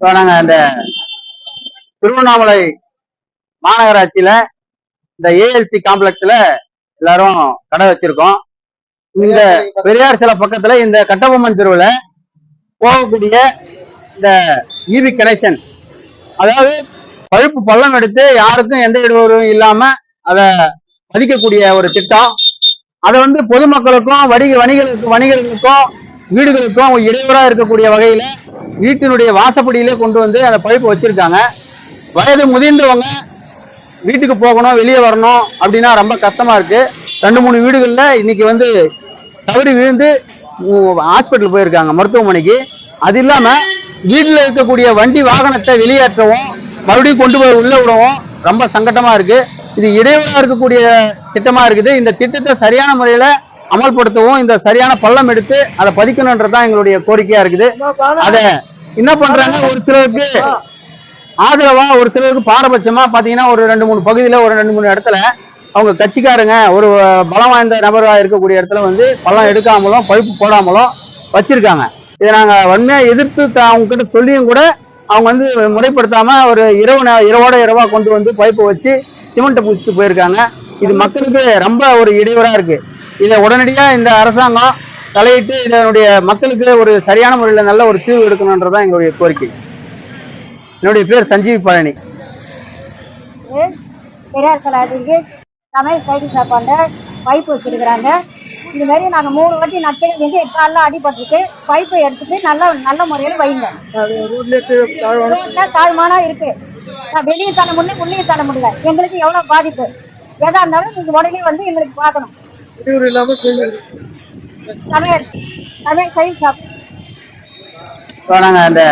இப்போ நாங்க அந்த திருவண்ணாமலை மாநகராட்சியில இந்த ஏஎல்சி காம்ப்ளெக்ஸ்ல எல்லாரும் கடை வச்சிருக்கோம். இந்த பெரியார் சிலை பக்கத்துல இந்த கட்டபொம்மன் தெருவில் போகக்கூடிய இந்த இபி கனெக்ஷன் அதாவது பழுப்பு பள்ளம் எடுத்து யாருக்கும் எந்த இடையூறும் இல்லாம அதை பதிக்கக்கூடிய ஒரு திட்டம். அதை வந்து பொதுமக்களுக்கும் வணிக வணிகர்களுக்கும் வணிகர்களுக்கும் வீடுகளுக்கும் இடையூறா இருக்கக்கூடிய வகையில வீட்டினுடைய வாசப்படியிலே கொண்டு வந்து அந்த பழுப்பு வச்சுருக்காங்க. வயது முதிர்ந்தவங்க வீட்டுக்கு போகணும் வெளியே வரணும் அப்படின்னா ரொம்ப கஷ்டமாக இருக்குது ரெண்டு மூணு வீடுகளில் இன்றைக்கி வந்து தவறி விழுந்து ஹாஸ்பிட்டல் போயிருக்காங்க மருத்துவமனைக்கு. அது இல்லாமல் வீட்டில் இருக்கக்கூடிய வண்டி வாகனத்தை வெளியேற்றவும் மறுபடியும் கொண்டு போய் உள்ளே விடவும் ரொம்ப சங்கட்டமாக இருக்குது இது இடையூறாக இருக்கக்கூடிய திட்டமாக இருக்குது. இந்த திட்டத்தை சரியான முறையில் அமல்படுத்தவும் இந்த சரியான பள்ளம் எடுத்து அதை பதிக்கணும்ன்றதான் எங்களுடைய கோரிக்கையா இருக்குது. அத என்ன பண்றாங்க? ஒரு சிலருக்கு ஆதரவா ஒரு சிலருக்கு பாரபட்சமா பாத்தீங்கன்னா ஒரு ரெண்டு மூணு பகுதியில ஒரு ரெண்டு மூணு இடத்துல அவங்க கட்சிக்காரங்க ஒரு பலம் வாய்ந்த நபரா இருக்கக்கூடிய இடத்துல வந்து பள்ளம் எடுக்காமலும் பழுப்பு போடாமலும் வச்சிருக்காங்க. இதை நாங்க வன்மையா எதிர்த்து த- அவங்க கிட்ட சொல்லியும் கூட அவங்க வந்து முறைப்படுத்தாம ஒரு இரவு இரவோட இரவா கொண்டு வந்து பைப்பை வச்சு சிமெண்ட்டை பூசிட்டு போயிருக்காங்க. இது மக்களுக்கு ரொம்ப ஒரு இடையூறா இருக்கு. இதை உடனடியாக இந்த அரசாங்கம் தலையிட்டு இதனுடைய மக்களுக்கு ஒரு சரியான முறையில் நல்ல ஒரு தீர்வு எடுக்கணுன்றதான் எங்களுடைய கோரிக்கை. என்னுடைய பேர் சஞ்சீவி பழனி. பெரியார் கலாதிக்கு சமையல் சைடு சாப்பாண்ட பைப் வச்சிருக்கிறாங்க. இது மாதிரி நாங்கள் மூணு வாட்டி நட்டு வந்து காலில் அடிபட்டுருக்கு. பைப்பை எடுத்துட்டு நல்லா நல்ல முறையில் வைங்க. ரோட்ல தாழ்மானா இருக்கு. நான் வெளியே தர முடியல உள்ளே தர முடியல. எங்களுக்கு எவ்வளோ பாதிப்பு? எதா இருந்தாலும் நீங்கள் உடனே வந்து எங்களுக்கு பார்க்கணும். சமையல். சமையல் சைடு சாப்பிட்டு இப்போ நாங்கள் அந்த